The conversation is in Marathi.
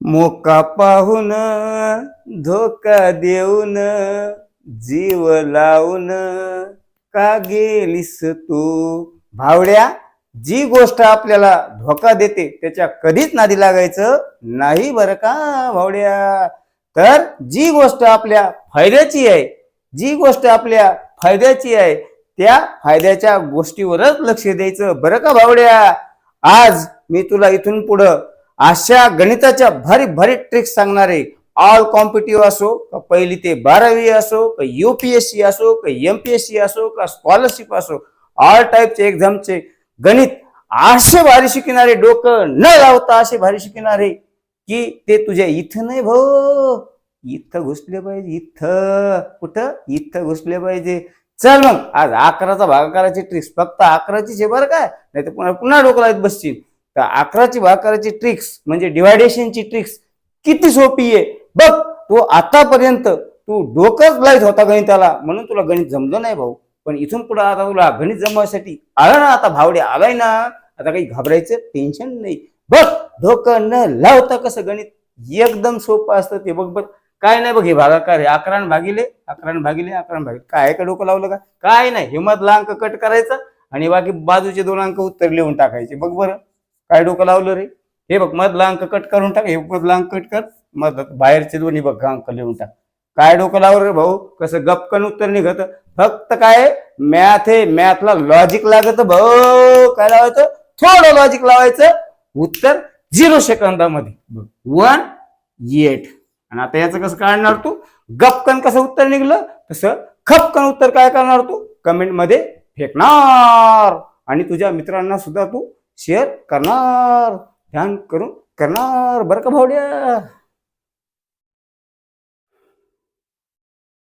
मोका पाहून धोका देऊन जीव लावून का गेलीस तू? भावड्या जी गोष्ट आपल्याला धोका देते त्याच्या कधीच नादी लागायचं नाही बरं का भावड्या? तर जी गोष्ट आपल्या फायद्याची आहे जी गोष्ट आपल्या फायद्याची आहे त्या फायद्याच्या गोष्टीवरच लक्ष द्यायचं बरं का भावड्या? आज मी तुला इथून पुढं अशा गणिताच्या भारी भारी ट्रिक्स सांगणारे ऑल कॉम्पिटिव्ह असो का पहिली ते बारावी असो का युपीएससी असो का एमपीएससी असो का स्कॉलरशिप असो ऑल टाईपचे एक्झामचे गणित असे भारी शिकणारे डोकं न लावता असे भारी शिकणारे की ते तुझ्या इथं नाही भाऊ इथं घुसले पाहिजे इथं. कुठं? इथं घुसले पाहिजे. चल मग आज अकराचा भागाकाराची ट्रिक्स फक्त अकराचीच आहे बरं काय नाही तर पुन्हा पुन्हा डोकं लावत बसतील तर अकराची भाकाराची ट्रिक्स म्हणजे डिवायडेशनची ट्रिक्स किती सोपी आहे? बघ तो आतापर्यंत तू डोकंच लाईत होता गणिताला म्हणून तुला गणित जमलं नाही भाऊ. पण इथून पुढे आता तुला गणित जमवायसाठी आला ना आता भावडे आलाय ना. आता काही घाबरायचं टेन्शन नाही. बघ डोकं न लावता कसं गणित एकदम सोपं असतं ते बघ बघ काय नाही बघ हे भागाकार आहे. अकरान भागिले अकरा भागिले अकरा भागिले. काय का डोकं लावलं का? काय नाही. हिमतला अंक कट करायचा आणि बाकी बाजूचे दोन अंक उत्तर लिहून टाकायचे. बघ बरं. काय डोकं लावलं रे? हे बघ मधला अंक कट करून टाक हे मधला अंक कट कर मध बाहेरचे दोन्ही बघ अंक लिहून टाक. काय डोकं लावलं रे भाऊ? कसं गपकन उत्तर निघत. फक्त काय मॅथ हे मॅथला लॉजिक लागत भाऊ. काय लावायचं? थोडं लॉजिक लावायचं. उत्तर झिरो सेकंदामध्ये. वन एट आणि आता याचं कसं काढणार तू? गपकन कसं उत्तर निघलं तसं खपकन उत्तर काय करणार तू? कमेंटमध्ये फेकणार. आणि तुझ्या मित्रांना सुद्धा तू शेअर करणार. ध्यान करून करणार. बरं का भावड्या?